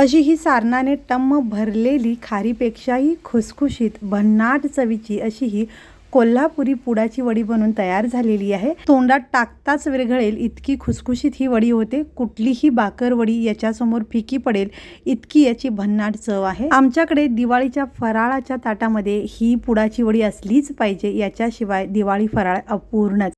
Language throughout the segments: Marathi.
अशी ही सारणाने टम्म भरलेली खारीपेक्षाही खुसखुशीत भन्नाट चवीची अशी ही कोल्हापुरी पुडाची वडी बनून तयार झालेली आहे. तोंडात टाकताच विरघळेल इतकी खुसखुशीत ही वडी होते. कुठलीही बाकर वडी याच्यासमोर फिकी पडेल इतकी याची भन्नाट चव आहे. आमच्याकडे दिवाळीच्या फराळाच्या ताटामध्ये ही पुडाची वडी असलीच पाहिजे. याच्याशिवाय दिवाळी फराळ अपूर्णच.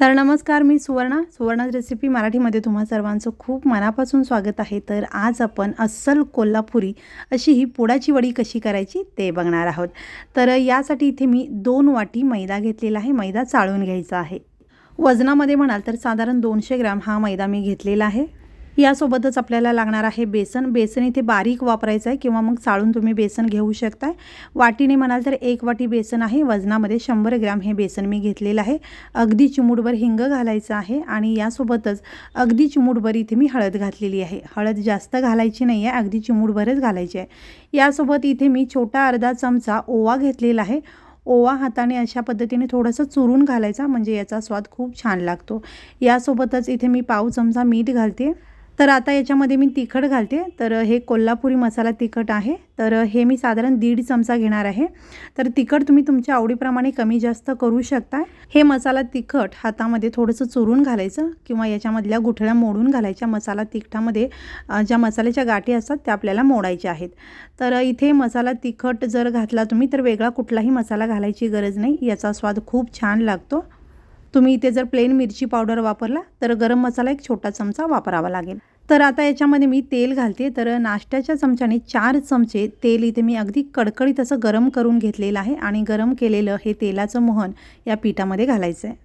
तर नमस्कार मी सुवर्णा. सुवर्णा रेसिपी मराठीमध्ये तुम्हा सर्वांचं खूप मनापासून स्वागत आहे. तर आज आपण अस्सल कोल्हापुरी अशी ही पुडाची वडी कशी करायची ते बघणार आहोत. तर यासाठी इथे मी दोन वाटी मैदा घेतलेला आहे. मैदा चाळून घ्यायचा आहे. वजनामध्ये म्हणाल तर साधारण दोनशे ग्राम हा मैदा मी घेतलेला आहे. यासोबतच आपल्याला लागणार आहे बेसन. बेसन इथे बारीक वापरायचं आहे किंवा मग चाळून तुम्ही बेसन घेऊ शकताय. वाटीने म्हणाल तर एक वाटी बेसन आहे. वजनामध्ये शंभर ग्रॅम हे बेसन मी घेतलेलं आहे. अगदी चिमूटभर हिंग घालायचं आहे आणि यासोबतच अगदी चिमूटभर इथे मी हळद घातलेली आहे. हळद जास्त घालायची नाही आहे अगदी चिमूटभरच घालायची आहे. यासोबत इथे मी छोटा अर्धा चमचा ओवा घेतलेला आहे. ओवा हाताने अशा पद्धतीने थोडंसं चुरून घालायचा म्हणजे याचा स्वाद खूप छान लागतो. यासोबतच इथे मी पाव चमचा मीठ घालते. तर आता याच्यामध्ये मी तिखट घालते. तर हे कोल्हापुरी मसाला तिखट आहे. तर हे मी साधारण दीड चमचा घेणार आहे. तर तिखट तुम्ही तुमच्या आवडीप्रमाणे कमी जास्त करू शकता. हे मसाला तिखट हातामध्ये थोडंसं चुरून घालायचं किंवा याच्यामधल्या गुठळ्या मोडून घालायच्या मसाला तिखटामध्ये ज्या मसाल्याच्या गाठी असतात त्या आपल्याला मोडायच्या आहेत. तर इथे मसाला तिखट जर घातला तुम्ही तर वेगळा कुठलाही मसाला घालायची गरज नाही. याचा स्वाद खूप छान लागतो. तुम्ही इथे जर प्लेन मिरची पावडर वापरला तर गरम मसाला एक छोटा चमचा वापरावा लागेल. तर आता याच्यामध्ये मी तेल घालते. तर नाश्त्याच्या चमच्याने चार चमचे तेल इथे मी अगदी कडकडीत असं गरम करून घेतलेलं आहे आणि गरम केलेलं हे तेलाचं मोहन या पिठामध्ये घालायचं आहे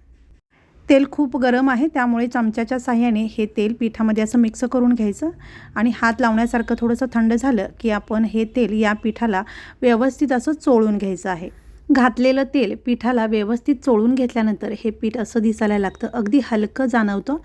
तेल खूप गरम आहे त्यामुळे चमच्याच्या साह्याने हे तेल पिठामध्ये असं मिक्स करून घ्यायचं आणि हात लावण्यासारखं थोडंसं थंड झालं की आपण हे तेल या पिठाला व्यवस्थित असं चोळून घ्यायचं आहे. घातलेलं तेल पिठाला व्यवस्थित चोळून घेतल्यानंतर हे पीठ असं दिसायला लागतं. अगदी हलकं जाणवतं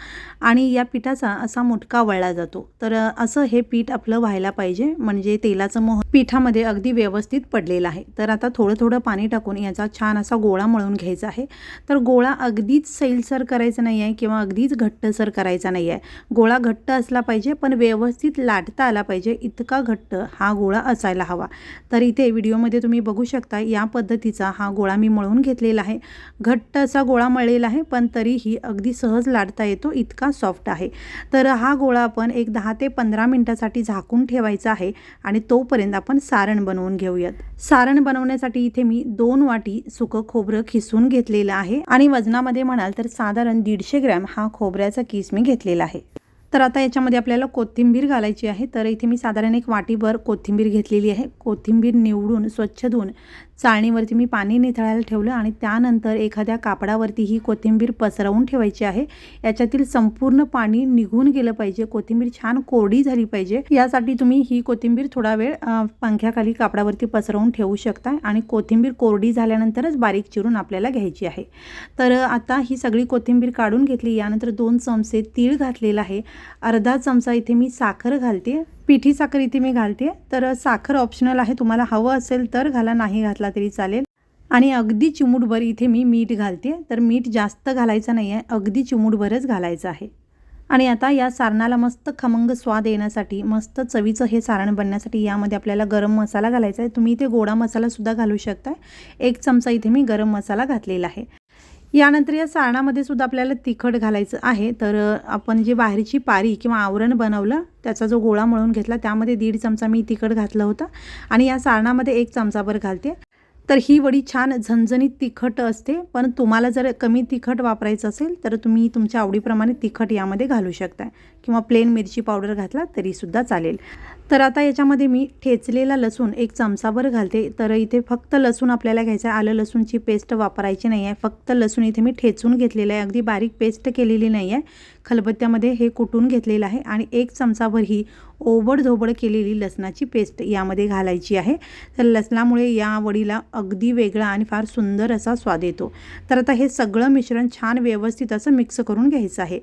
आणि या पिठाचा असा मुटका वळला जातो. तर असं हे पीठ आपलं व्हायला पाहिजे. म्हणजे तेलाचं मोह पिठामध्ये अगदी व्यवस्थित पडलेलं आहे. तर आता थोडं थोडं पाणी टाकून याचा छान असा गोळा मळून घ्यायचा आहे. तर गोळा अगदीच सैलसर करायचा नाही आहे किंवा अगदीच घट्टसर करायचा नाही आहे. गोळा घट्ट असला पाहिजे पण व्यवस्थित लाटता आला पाहिजे. इतका घट्ट हा गोळा असायला हवा. तर इथे व्हिडिओमध्ये तुम्ही बघू शकता या पद्धतीचा हा गोळा मी मळून घेतलेला आहे. घट्ट असा गोळा मळलेला आहे पण तरीही अगदी सहज लाटता येतो इतका सॉफ्ट आहे. तर हा गोळा आपण एक दहा ते पंधरा मिनटासाठी झाकून ठेवायचा आहे आणि तोपर्यंत आपण सारण बनवून घेऊयात. सारण बनवण्यासाठी इथे मी दोन वाटी सुकं खोबरं खिसून घेतलेलं आहे आणि वजनामध्ये म्हणाल तर साधारण दीडशे ग्रॅम हा खोबऱ्याचा किस मी घेतलेला आहे. तर आता याच्यामध्ये आपल्याला कोथिंबीर घालायची आहे. तर इथे मी साधारण एक वाटीभर कोथिंबीर घेतलेली आहे. कोथिंबीर निवडून स्वच्छ धुवून चाळणीवरती मी पाणी निथळायला ठेवलं आणि त्यानंतर एखाद्या कापडावरती ही कोथिंबीर पसरवून ठेवायची आहे. याच्यातील संपूर्ण पाणी निघून गेलं पाहिजे. कोथिंबीर छान कोरडी झाली पाहिजे. यासाठी तुम्ही ही कोथिंबीर थोडा वेळ पंख्याखाली कापडावरती पसरवून ठेवू शकता आणि कोथिंबीर कोरडी झाल्यानंतरच बारीक चिरून आपल्याला घ्यायची आहे. तर आता ही सगळी कोथिंबीर काढून घेतली. यानंतर दोन चमचे तीळ घातलेला आहे. अर्धा चमचा इथे मी साखर घालते. पिठी साखर इथे मी घालते. तर साखर ऑप्शनल आहे. तुम्हाला हवं असेल तर घाला नाही घातला तरी चालेल. आणि अगदी चिमूटभर इथे मी मीठ घालते. तर मीठ जास्त घालायचं नाही आहे. अगदी चिमूटभरच घालायचं आहे. आणि आता या सारणाला मस्त खमंग स्वाद येण्यासाठी मस्त चवीचं हे सारण बनण्यासाठी यामध्ये आपल्याला गरम मसाला घालायचा आहे. तुम्ही इथे गोडा मसालासुद्धा घालू शकता एक चमचा इथे मी गरम मसाला घातलेला आहे. यानंतर या सारणामध्ये सुद्धा आपल्याला तिखट घालायचं आहे. तर आपण जे बाहेरची पारी किंवा आवरण बनवलं त्याचा जो गोळा मळून घेतला त्यामध्ये दीड चमचा मी तिखट घातलं होतं. आणि या सारणामध्ये एक चमचाभर घालते. तर ही वडी छान झणझणीत तिखट असते पण तुम्हाला जर कमी तिखट वापरायचं असेल तर तुम्ही तुमच्या आवडीप्रमाणे तिखट यामध्ये घालू शकता किंवा प्लेन मिरची पावडर घातला तरीसुद्धा चालेल. तर आता याच्यामध्ये मी ठेचलेला लसूण एक चमचाभर घालते. तर इथे फक्त लसूण आपल्याला घ्यायचं आहे. आलं लसूणची पेस्ट वापरायची नाही आहे फक्त लसूण इथे मी ठेचून घेतलेलं आहे. अगदी बारीक पेस्ट केलेली नाही आहे खलबत्त्यामध्ये हे कुटून घेतलेलं आहे. आणि एक चमचाभर ही ओबडधोबड केलेली लसणाची पेस्ट यामध्ये घालायची आहे. तर लसणामुळे या वडीला अगदी वेगळा आणि फार सुंदर असा स्वाद येतो. तर आता हे सगळं मिश्रण छान व्यवस्थित असं मिक्स करून घ्यायचं आहे.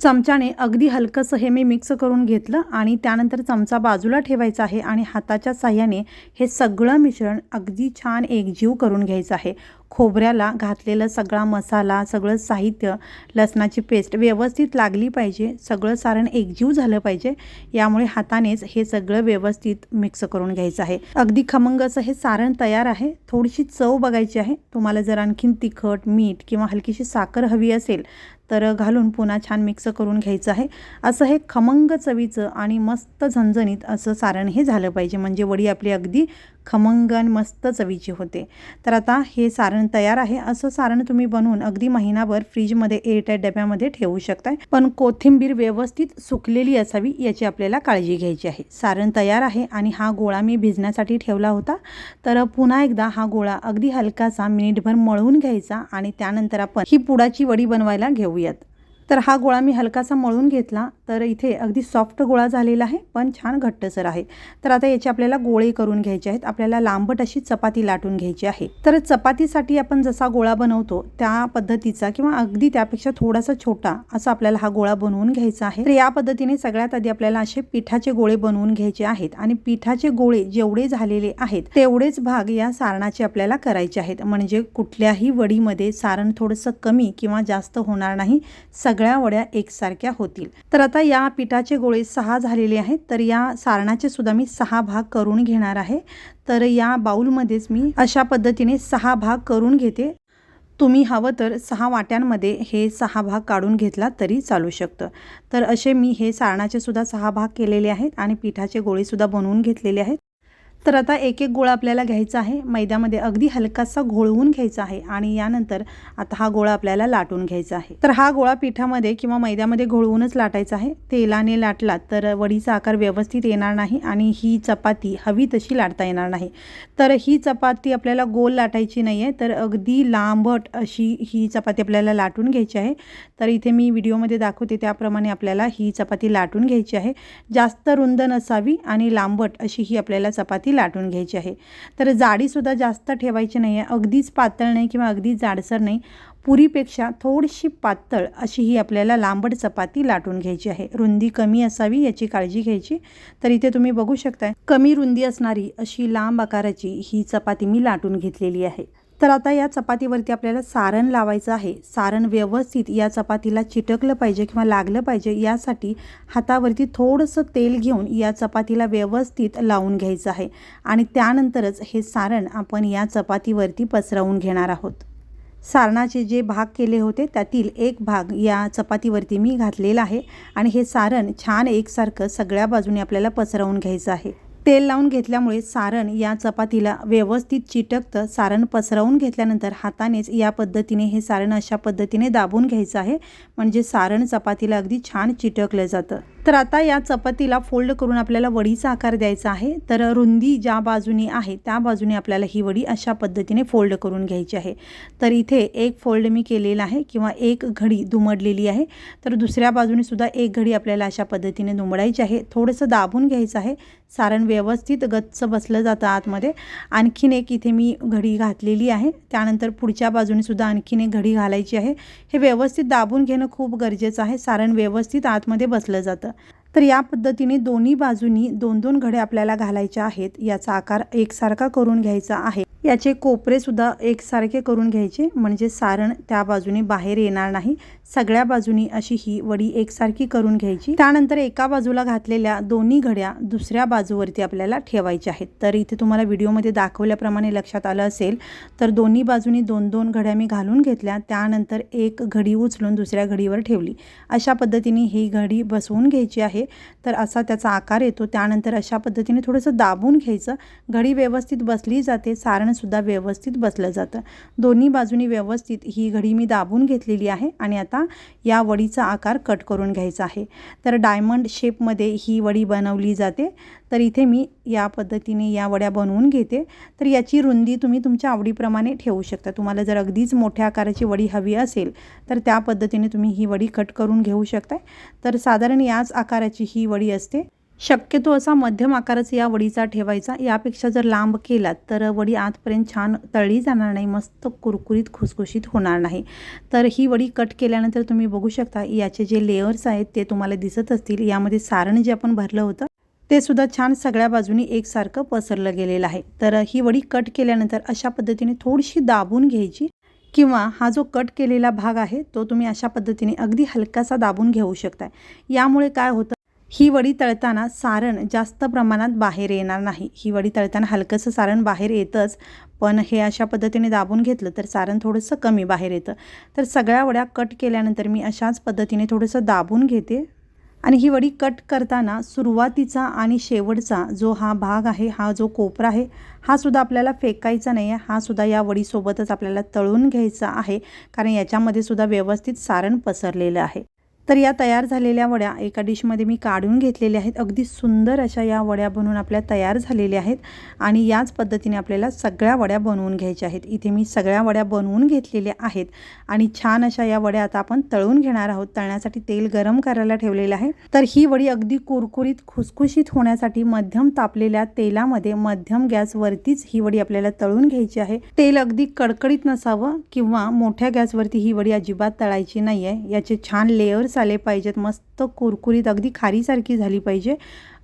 चमच्याने अगदी हलकंसं हे मी मिक्स करून घेतलं आणि त्यानंतर चमचा बाजूला ठेवायचा आहे आणि हाताच्या साह्याने हे सगळं मिश्रण अगदी छान एकजीव करून घ्यायचं आहे. खोबऱ्याला घातलेलं सगळा मसाला सगळं साहित्य लसणाची पेस्ट व्यवस्थित लागली पाहिजे सगळं सारण एकजीव झालं पाहिजे यामुळे हातानेच हे सगळं व्यवस्थित मिक्स करून घ्यायचं आहे. अगदी खमंग असं हे सारण तयार आहे. थोडीशी चव बघायची आहे. तुम्हाला जर आणखीन तिखट मीठ किंवा हलकीशी साखर हवी असेल तर घालून पुन्हा छान मिक्स करून घ्यायचं आहे. असं हे खमंग चवीचं आणि मस्त झणझणीत असं सारण हे झालं पाहिजे. म्हणजे वडी आपली अगदी खमंग आणि मस्त चवीची होते. तर आता हे सारण तयार आहे. असं सारण तुम्ही बनवून अगदी महिनाभर फ्रीजमध्ये एअरटाईट डब्यामध्ये ठेवू शकताय. पण कोथिंबीर व्यवस्थित सुकलेली असावी याची आपल्याला काळजी घ्यायची आहे. सारण तयार आहे आणि हा गोळा मी भिजण्यासाठी ठेवला होता. तर पुन्हा एकदा हा गोळा अगदी हलकासा मिनिटभर मळून घ्यायचा आणि त्यानंतर आपण ही पुडाची वडी बनवायला घेऊयात. तर हा गोळा मी हलकासा मळून घेतला. तर इथे अगदी सॉफ्ट गोळा झालेला आहे पण छान घट्टसर आहे. तर आता याचे आपल्याला गोळे करून घ्यायचे आहेत. आपल्याला लांबट अशी चपाती लाटून घ्यायची आहे. तर चपातीसाठी आपण जसा गोळा बनवतो त्या पद्धतीचा किंवा अगदी त्यापेक्षा थोडासा छोटा असा आपल्याला हा गोळा बनवून घ्यायचा आहे. तर या पद्धतीने सगळ्यात आधी आपल्याला असे पिठाचे गोळे बनवून घ्यायचे आहेत आणि पिठाचे गोळे जेवढे झालेले आहेत तेवढेच भाग या सारणाचे आपल्याला करायचे आहेत. म्हणजे कुठल्याही वडीमध्ये सारण थोडंसं कमी किंवा जास्त होणार नाही. सग सगळ्या वड्या एकसारख्या होतील. तर आता या पिठाचे गोळे सहा झालेले आहेत. तर या सारणाचे सुद्धा मी सहा भाग करून घेणार आहे. तर या बाऊलमध्येच मी अशा पद्धतीने सहा भाग करून घेते. तुम्ही हवं तर सहा वाट्यांमध्ये हे सहा भाग काढून घेतला तरी चालू शकतं. तर असे मी हे सारणाचे सुद्धा सहा भाग केलेले आहेत आणि पिठाचे गोळेसुद्धा बनवून घेतलेले आहेत. तर आता एक एक गोळा आपल्याला घ्यायचा आहे. मैद्यामध्ये अगदी हलकासा घोळवून घ्यायचा आहे आणि यानंतर आता हा गोळा आपल्याला लाटून घ्यायचा आहे. तर हा गोळा पिठामध्ये किंवा मैद्यामध्ये घोळवूनच लाटायचा आहे. तेलाने लाटला तर वडीचा आकार व्यवस्थित येणार नाही आणि ही चपाती हवी तशी लाटता येणार नाही. तर ही चपाती आपल्याला गोल लाटायची नाही आहे तर अगदी लांबट अशी ही चपाती आपल्याला लाटून घ्यायची आहे. तर इथे मी व्हिडिओमध्ये दाखवते त्याप्रमाणे आपल्याला ही चपाती लाटून घ्यायची आहे. जास्त रुंद नसावी आणि लांबट अशी ही आपल्याला चपाती लाटून घ्यायची आहे. तर जाडीसुद्धा जास्त ठेवायची नाही आहे अगदीच पातळ नाही किंवा अगदीच जाडसर नाही. पुरीपेक्षा थोडीशी पातळ अशी ही आपल्याला लांबट चपाती लाटून घ्यायची आहे. रुंदी कमी असावी याची काळजी घ्यायची. तर इथे तुम्ही बघू शकताय. कमी रुंदी असणारी अशी लांब आकाराची ही चपाती मी लाटून घेतलेली आहे. तर आता या चपातीवरती आपल्याला सारण लावायचं आहे. सारण व्यवस्थित या चपातीला चिटकलं पाहिजे किंवा लागलं पाहिजे यासाठी हातावरती थोडंसं तेल घेऊन या चपातीला व्यवस्थित लावून घ्यायचं आहे. आणि त्यानंतरच हे सारण आपण या चपातीवरती पसरवून घेणार आहोत. सारणाचे जे भाग केले होते त्यातील एक भाग या चपातीवरती मी घातलेला आहे. आणि हे सारण छान एकसारखं सगळ्या बाजूने आपल्याला पसरवून घ्यायचं आहे. तेल लावून घेतल्यामुळे सारण या चपातीला व्यवस्थित चिटकतं. सारण पसरवून घेतल्यानंतर हातानेच या पद्धतीने हे सारण अशा पद्धतीने दाबून घ्यायचं आहे. म्हणजे सारण चपातीला अगदी छान चिटकलं जातं. तर आता या चपातीला फोल्ड करून आपल्याला वडीचा आकार द्यायचा आहे. तर रुंदी ज्या बाजूने आहे त्या बाजूने आपल्याला ही वडी अशा पद्धतीने फोल्ड करून घ्यायची आहे. तर इथे एक फोल्ड मी केलेला आहे किंवा एक घडी दुमडलेली आहे. तर दुसऱ्या बाजूने सुद्धा एक घडी आपल्याला अशा पद्धतीने दुमडायची आहे. थोडंसं दाबून घ्यायचं आहे. सारण व्यवस्थित गच्च बसलं जातं आतमध्ये. आणखीन एक इथे मी घडी घातलेली आहे. त्यानंतर पुढच्या बाजूने सुद्धा आणखीन एक घडी घालायची आहे. हे व्यवस्थित दाबून घेणं खूप गरजेचं आहे. सारण व्यवस्थित आतमध्ये बसलं जातं. तर या पद्धतीने दोन्ही बाजूनी दोन दोन घडे आपल्याला घालायच्या आहेत. याचा आकार एकसारखा करून घ्यायचा आहे. याचे कोपरे सुद्धा एकसारखे करून घ्यायचे. म्हणजे सारण त्या बाजूने बाहेर येणार नाही. सगळ्या बाजूनी अशी ही वडी एकसारखी करून घ्यायची. त्यानंतर एका बाजूला घातलेल्या दोन्ही घड्या दुसऱ्या बाजूवरती आपल्याला ठेवायच्या आहेत. तर इथे तुम्हाला व्हिडिओमध्ये दाखवल्याप्रमाणे लक्षात आलं असेल तर दोन्ही बाजूनी दोन दोन घड्या मी घालून घेतल्या त्यानंतर एक घडी उचलून दुसऱ्या घडीवर ठेवली. अशा पद्धतीने ही घडी बसवून घ्यायची आहे. तर असा त्याचा आकार येतो. त्यानंतर अशा पद्धतीने थोडंसं दाबून घ्यायचं. घडी व्यवस्थित बसली जाते. सारणसुद्धा व्यवस्थित बसलं जातं. दोन्ही बाजूनी व्यवस्थित ही घडी मी दाबून घेतलेली आहे आणि आता या वडीचा आकार कट करून घ्यायचा आहे. तर डायमंड शेपमध्ये ही वडी बनवली जाते. तर इथे मी या पद्धतीने या वड्या बनवून घेते. तर याची रुंदी तुम्ही तुमच्या आवडीप्रमाणे ठेवू शकता. तुम्हाला जर अगदीच मोठ्या आकाराची वडी हवी असेल तर त्या पद्धतीने तुम्ही ही वडी कट करून घेऊ शकता तर साधारण याच आकाराची ही वडी असते. शक्यतो असा मध्यम आकाराचा या वडीचा ठेवायचा. यापेक्षा जर लांब केलात तर वडी आतपर्यंत छान तळली जाणार नाही मस्त कुरकुरीत खुसखुशीत होणार नाही. तर ही वडी कट केल्यानंतर तुम्ही बघू शकता याचे जे लेयर्स आहेत ते तुम्हाला दिसत असतील. यामध्ये सारण जे आपण भरलं होतं ते सुद्धा छान सगळ्या बाजूनी एकसारखं पसरलं गेलेलं आहे. तर ही वडी कट केल्यानंतर अशा पद्धतीने थोडीशी दाबून घ्यायची किंवा हा जो कट केलेला भाग आहे तो तुम्ही अशा पद्धतीने अगदी हलकासा दाबून घेऊ शकताय. यामुळे काय होतं ही वडी तळताना सारण जास्त प्रमाणात बाहेर येणार नाही. ही वडी तळताना हलकंसं सारण बाहेर येतंच पण हे अशा पद्धतीने दाबून घेतलं तर सारण थोडंसं कमी बाहेर येतं. तर सगळ्या वड्या कट केल्यानंतर मी अशाच पद्धतीने थोडंसं दाबून घेते. आणि ही वडी कट करताना सुरुवातीचा आणि शेवटचा जो हा भाग आहे हा जो कोपरा आहे हा सुद्धा आपल्याला फेकायचा नाही आहे हा सुद्धा या वडीसोबतच आपल्याला तळून घ्यायचा आहे कारण याच्यामध्ये सुद्धा व्यवस्थित सारण पसरलेलं आहे. तर या तयार झालेल्या वड्या एका डिशमध्ये मी काढून घेतलेल्या आहेत. अगदी सुंदर अशा या वड्या बनवून आपल्या तयार झालेल्या आहेत आणि याच पद्धतीने आपल्याला सगळ्या वड्या बनवून घ्यायच्या आहेत. इथे मी सगळ्या वड्या बनवून घेतलेल्या आहेत आणि छान अशा या वड्या आता आपण तळून घेणार आहोत. तळण्यासाठी तेल गरम करायला ठेवलेलं आहे. तर ही वडी अगदी कुरकुरीत खुसखुशीत होण्यासाठी मध्यम तापलेल्या तेलामध्ये मध्यम गॅसवरतीच ही वडी आपल्याला तळून घ्यायची आहे. तेल अगदी कडकडीत नसावं किंवा मोठ्या गॅसवरती ही वडी अजिबात तळायची नाही आहे याचे छान आले पाहिजेत. मस्त कुरकुरीत अगदी खारीसारखी झाली पाहिजे.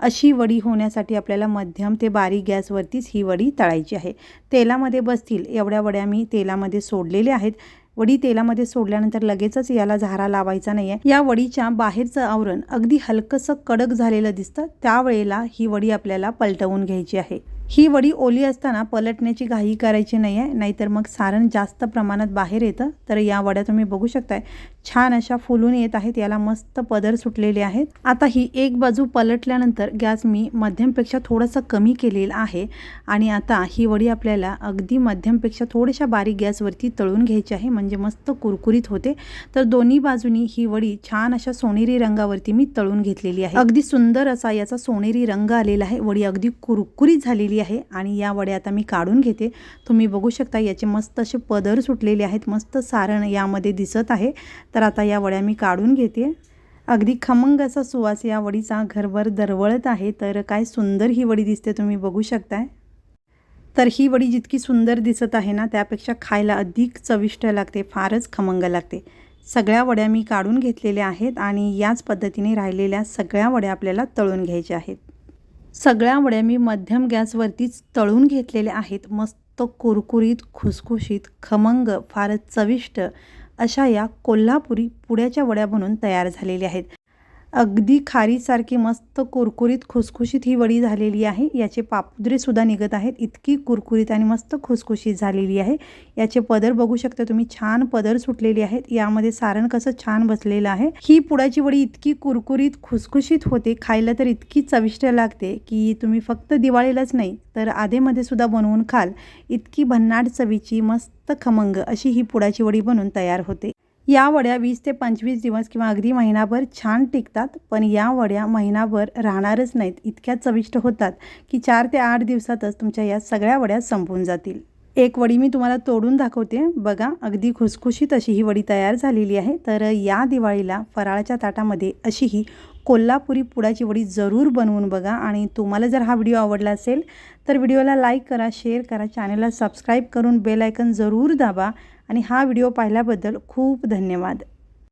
अशी वडी होण्यासाठी आपल्याला मध्यम ते बारीक गॅसवरतीच ही वडी तळायची आहे. तेलामध्ये बसतील. एवढ्या वड्या मी तेलामध्ये सोडलेल्या आहेत. वडी तेलामध्ये सोडल्यानंतर लगेचच याला झारा लावायचा नाही आहे या वडीच्या बाहेरचं आवरण अगदी हलकंसं कडक झालेलं दिसतं. त्यावेळेला ही वडी आपल्याला पलटवून घ्यायची आहे. ही वडी ओली असताना पलटण्याची घाई करायची नाही आहे नाहीतर मग सारण जास्त प्रमाणात बाहेर येतं. तर या वड्या तुम्ही बघू शकताय. छान अशा फुलून येत आहेत. याला मस्त पदर सुटलेले आहेत. आता ही एक बाजू पलटल्यानंतर गॅस मी मध्यमपेक्षा थोडंसं कमी केलेला आहे. आणि आता ही वडी आपल्याला अगदी मध्यमपेक्षा थोड्याशा बारीक गॅसवरती तळून घ्यायची आहे. म्हणजे मस्त कुरकुरीत होते. तर दोन्ही बाजूनी ही वडी छान अशा सोनेरी रंगावरती मी तळून घेतलेली आहे. अगदी सुंदर असा याचा सोनेरी रंग आलेला आहे. वडी अगदी कुरकुरीत झालेली आहे. आणि या वड्या आता मी काढून घेते. तुम्ही बघू शकता याचे मस्त असे पदर सुटलेले आहेत. मस्त सारण यामध्ये दिसत आहे. तर आता या वड्या मी काढून घेते. अगदी खमंग असा सुवास या वडीचा घरभर दरवळत आहे तर काय सुंदर ही वडी दिसते तुम्ही बघू शकताय. तर ही वडी जितकी सुंदर दिसत आहे ना त्यापेक्षा खायला अधिक चविष्ट लागते फारच खमंग लागते. सगळ्या वड्या मी काढून घेतलेल्या आहेत आणि याच पद्धतीने राहिलेल्या सगळ्या वड्या आपल्याला तळून घ्यायच्या आहेत. सगळ्या वड्या मी मध्यम गॅसवरतीच तळून घेतलेल्या आहेत मस्त कुरकुरीत खुसखुशीत खमंग फारच चविष्ट अशा या कोल्हापुरी पुड्याच्या वड्या म्हणून तयार झालेल्या आहेत. अगदी खारीसारखी मस्त कुरकुरीत खुसखुशीत ही वडी झालेली आहे. याचे पापुद्रेसुद्धा निघत आहेत. इतकी कुरकुरीत आणि मस्त खुसखुशीत झालेली आहे. याचे पदर बघू शकता तुम्ही. छान पदर सुटलेली आहेत. यामध्ये सारण कसं छान बसलेलं आहे. ही पुडाची वडी इतकी कुरकुरीत खुसखुशीत होते. खायला तर इतकी चविष्ट लागते की तुम्ही फक्त दिवाळीलाच नाही तर आधेमध्ये सुद्धा बनवून खाल. इतकी भन्नाट चवीची मस्त खमंग अशी ही पुडाची वडी बनून तयार होते. या वड्या वीस ते पंचवीस दिवस किंवा अगदी महिनाभर छान टिकतात पण या वड्या महिनाभर राहणारच नाहीत. इतक्या चविष्ट होतात की चार ते आठ दिवसातच तुमच्या या सगळ्या वड्या संपून जातील. एक वडी मी तुम्हाला तोडून दाखवते. बघा अगदी खुसखुशीत अशी ही वडी तयार झालेली आहे. तर या दिवाळीला फराळाच्या ताटामध्ये अशी ही कोल्हापुरी पुडाची वडी जरूर बनवून बघा. आणि तुम्हाला जर हा व्हिडिओ आवडला असेल तर व्हिडिओला लाईक करा शेअर करा चॅनलला सबस्क्राईब करून बेल आयकन जरूर दाबा. आणि हा व्हिडिओ पाहिल्याबद्दल खूप धन्यवाद.